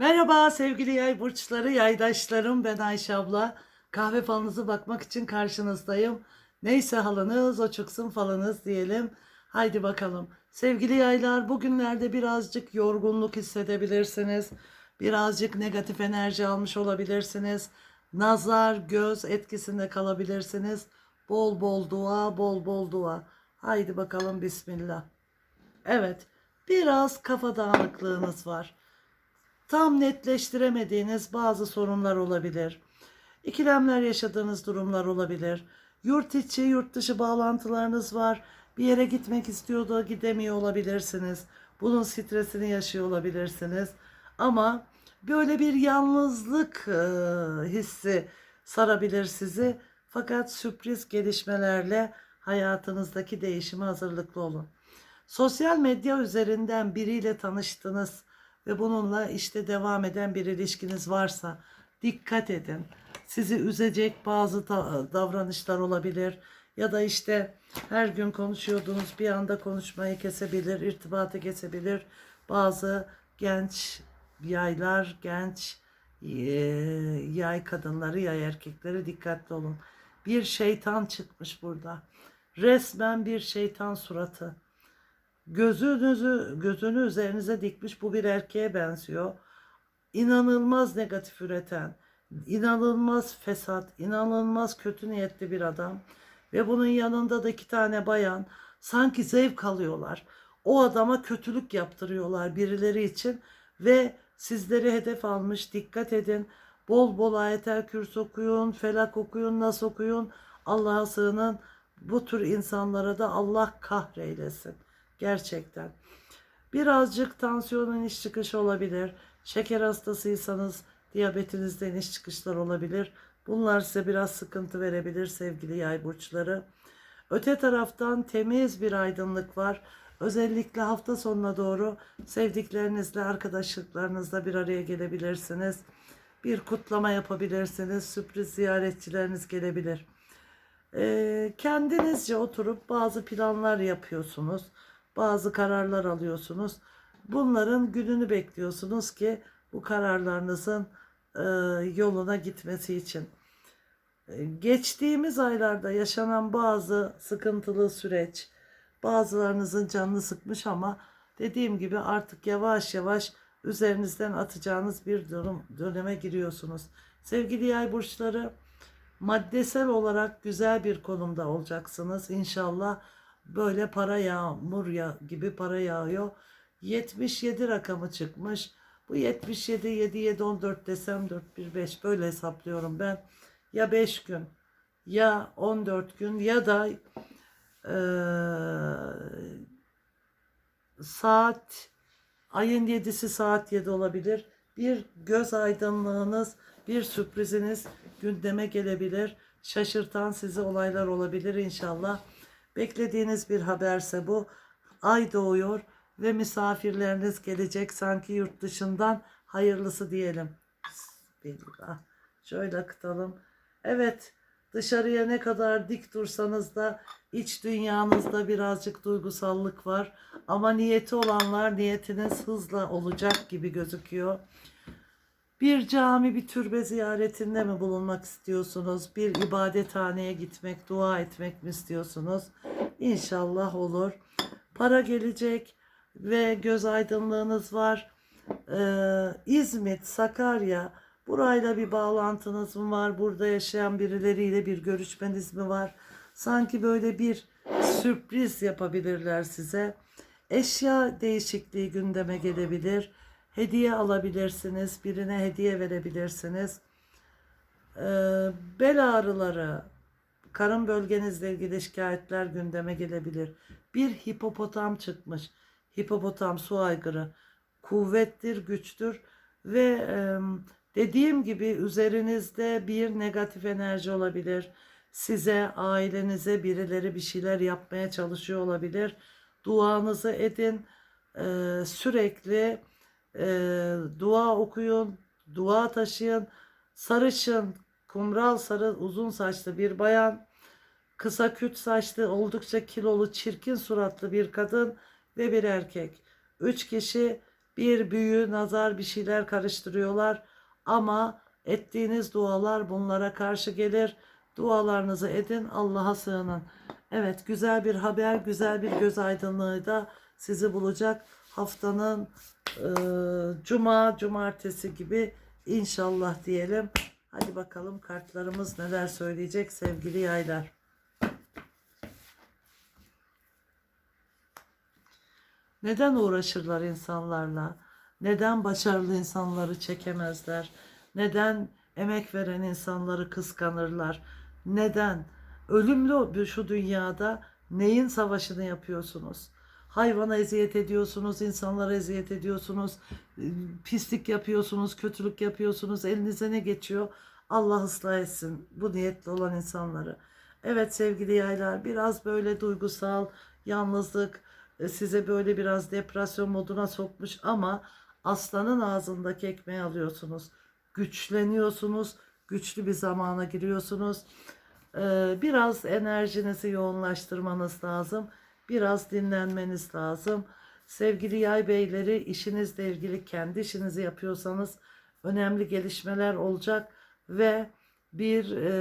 Merhaba sevgili yay burçları, yaydaşlarım. Ben Ayşe abla. Kahve falınızı bakmak için karşınızdayım. Neyse halınız, o çıksın falınız diyelim. Haydi bakalım. Sevgili yaylar, bugünlerde birazcık yorgunluk hissedebilirsiniz. Birazcık negatif enerji almış olabilirsiniz. Nazar, göz etkisinde kalabilirsiniz. Bol bol dua, bol bol dua. Haydi bakalım bismillah. Evet, biraz kafa dağınıklığınız var tam netleştiremediğiniz bazı sorunlar olabilir. İkilemler yaşadığınız durumlar olabilir. Yurt içi, yurt dışı bağlantılarınız var. Bir yere gitmek istiyor da gidemiyor olabilirsiniz. Bunun stresini yaşıyor olabilirsiniz. Ama böyle bir yalnızlık e, hissi sarabilir sizi. Fakat sürpriz gelişmelerle hayatınızdaki değişime hazırlıklı olun. Sosyal medya üzerinden biriyle tanıştınız ve bununla işte devam eden bir ilişkiniz varsa dikkat edin. Sizi üzecek bazı da- davranışlar olabilir ya da işte her gün konuşuyordunuz bir anda konuşmayı kesebilir, irtibatı kesebilir. Bazı genç yaylar, genç eee, yay kadınları, yay erkekleri dikkatli olun. Bir şeytan çıkmış burada. Resmen bir şeytan suratı gözünüzü gözünü üzerinize dikmiş bu bir erkeğe benziyor. İnanılmaz negatif üreten, inanılmaz fesat, inanılmaz kötü niyetli bir adam ve bunun yanında da iki tane bayan sanki zevk alıyorlar. O adama kötülük yaptırıyorlar birileri için ve sizleri hedef almış. Dikkat edin. Bol bol ayetel kürs okuyun, felak okuyun, nas okuyun. Allah'a sığının. Bu tür insanlara da Allah kahreylesin. Gerçekten. Birazcık tansiyonun iniş çıkışı olabilir. Şeker hastasıysanız diyabetinizde iniş çıkışlar olabilir. Bunlar size biraz sıkıntı verebilir sevgili yay burçları. Öte taraftan temiz bir aydınlık var. Özellikle hafta sonuna doğru sevdiklerinizle, arkadaşlıklarınızla bir araya gelebilirsiniz. Bir kutlama yapabilirsiniz. Sürpriz ziyaretçileriniz gelebilir. Ee, kendinizce oturup bazı planlar yapıyorsunuz. Bazı kararlar alıyorsunuz. Bunların gününü bekliyorsunuz ki bu kararlarınızın e, yoluna gitmesi için. E, Geçtiğimiz aylarda yaşanan bazı sıkıntılı süreç, bazılarınızın canını sıkmış ama dediğim gibi artık yavaş yavaş üzerinizden atacağınız bir durum, döneme giriyorsunuz. Sevgili yay burçları, maddesel olarak güzel bir konumda olacaksınız. İnşallah böyle para yağmur ya gibi para yağıyor. 77 rakamı çıkmış. Bu 77 7 7 14 desem 4 1 5 böyle hesaplıyorum ben. Ya 5 gün ya 14 gün ya da eee, saat ayın 7'si saat 7 olabilir. Bir göz aydınlığınız, bir sürpriziniz gündeme gelebilir. Şaşırtan sizi olaylar olabilir inşallah. Beklediğiniz bir haberse bu. Ay doğuyor ve misafirleriniz gelecek sanki yurt dışından hayırlısı diyelim. Bismillah. Şöyle akıtalım. Evet dışarıya ne kadar dik dursanız da iç dünyanızda birazcık duygusallık var. Ama niyeti olanlar niyetiniz hızla olacak gibi gözüküyor. Bir cami, bir türbe ziyaretinde mi bulunmak istiyorsunuz? Bir ibadethaneye gitmek, dua etmek mi istiyorsunuz? İnşallah olur. Para gelecek ve göz aydınlığınız var. Ee, İzmit, Sakarya, burayla bir bağlantınız mı var? Burada yaşayan birileriyle bir görüşmeniz mi var? Sanki böyle bir sürpriz yapabilirler size. Eşya değişikliği gündeme gelebilir. Hediye alabilirsiniz. Birine hediye verebilirsiniz. Ee, bel ağrıları, karın bölgenizle ilgili şikayetler gündeme gelebilir. Bir hipopotam çıkmış. Hipopotam su aygırı. Kuvvettir, güçtür ve e, dediğim gibi üzerinizde bir negatif enerji olabilir. Size, ailenize birileri bir şeyler yapmaya çalışıyor olabilir. Duanızı edin. Ee, sürekli e, dua okuyun, dua taşıyın. Sarışın, kumral sarı, uzun saçlı bir bayan, kısa küt saçlı, oldukça kilolu, çirkin suratlı bir kadın ve bir erkek. Üç kişi bir büyü, nazar bir şeyler karıştırıyorlar. Ama ettiğiniz dualar bunlara karşı gelir. Dualarınızı edin, Allah'a sığının. Evet, güzel bir haber, güzel bir göz aydınlığı da sizi bulacak. Haftanın e, cuma, cumartesi gibi inşallah diyelim. Hadi bakalım kartlarımız neler söyleyecek sevgili yaylar. Neden uğraşırlar insanlarla? Neden başarılı insanları çekemezler? Neden emek veren insanları kıskanırlar? Neden? Ölümlü şu dünyada neyin savaşını yapıyorsunuz? Hayvana eziyet ediyorsunuz, insanlara eziyet ediyorsunuz, pislik yapıyorsunuz, kötülük yapıyorsunuz. Elinize ne geçiyor? Allah ıslah etsin bu niyetli olan insanları. Evet sevgili yaylar biraz böyle duygusal, yalnızlık, e, size böyle biraz depresyon moduna sokmuş ama aslanın ağzındaki ekmeği alıyorsunuz. Güçleniyorsunuz, güçlü bir zamana giriyorsunuz. Ee, Biraz enerjinizi yoğunlaştırmanız lazım. Biraz dinlenmeniz lazım. Sevgili yay beyleri işinizle ilgili kendi işinizi yapıyorsanız önemli gelişmeler olacak ve bir e,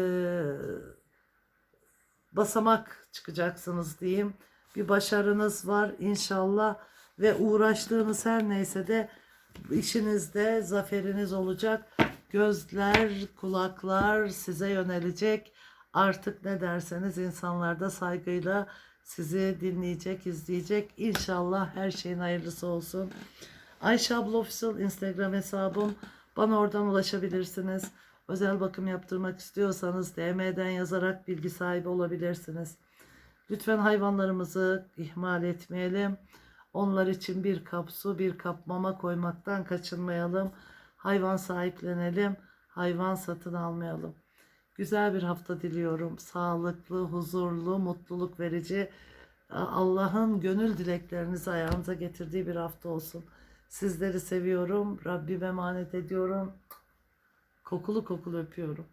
basamak çıkacaksınız diyeyim. Bir başarınız var inşallah ve uğraştığınız her neyse de işinizde zaferiniz olacak. Gözler, kulaklar size yönelecek. Artık ne derseniz insanlar da saygıyla sizi dinleyecek, izleyecek. İnşallah her şeyin hayırlısı olsun. Ayşe abla Official Instagram hesabım. Bana oradan ulaşabilirsiniz. Özel bakım yaptırmak istiyorsanız DM'den yazarak bilgi sahibi olabilirsiniz. Lütfen hayvanlarımızı ihmal etmeyelim. Onlar için bir kap su, bir kap mama koymaktan kaçınmayalım. Hayvan sahiplenelim, hayvan satın almayalım. Güzel bir hafta diliyorum. Sağlıklı, huzurlu, mutluluk verici, Allah'ın gönül dileklerinizi ayağınıza getirdiği bir hafta olsun. Sizleri seviyorum. Rabbime emanet ediyorum. Kokulu kokulu öpüyorum.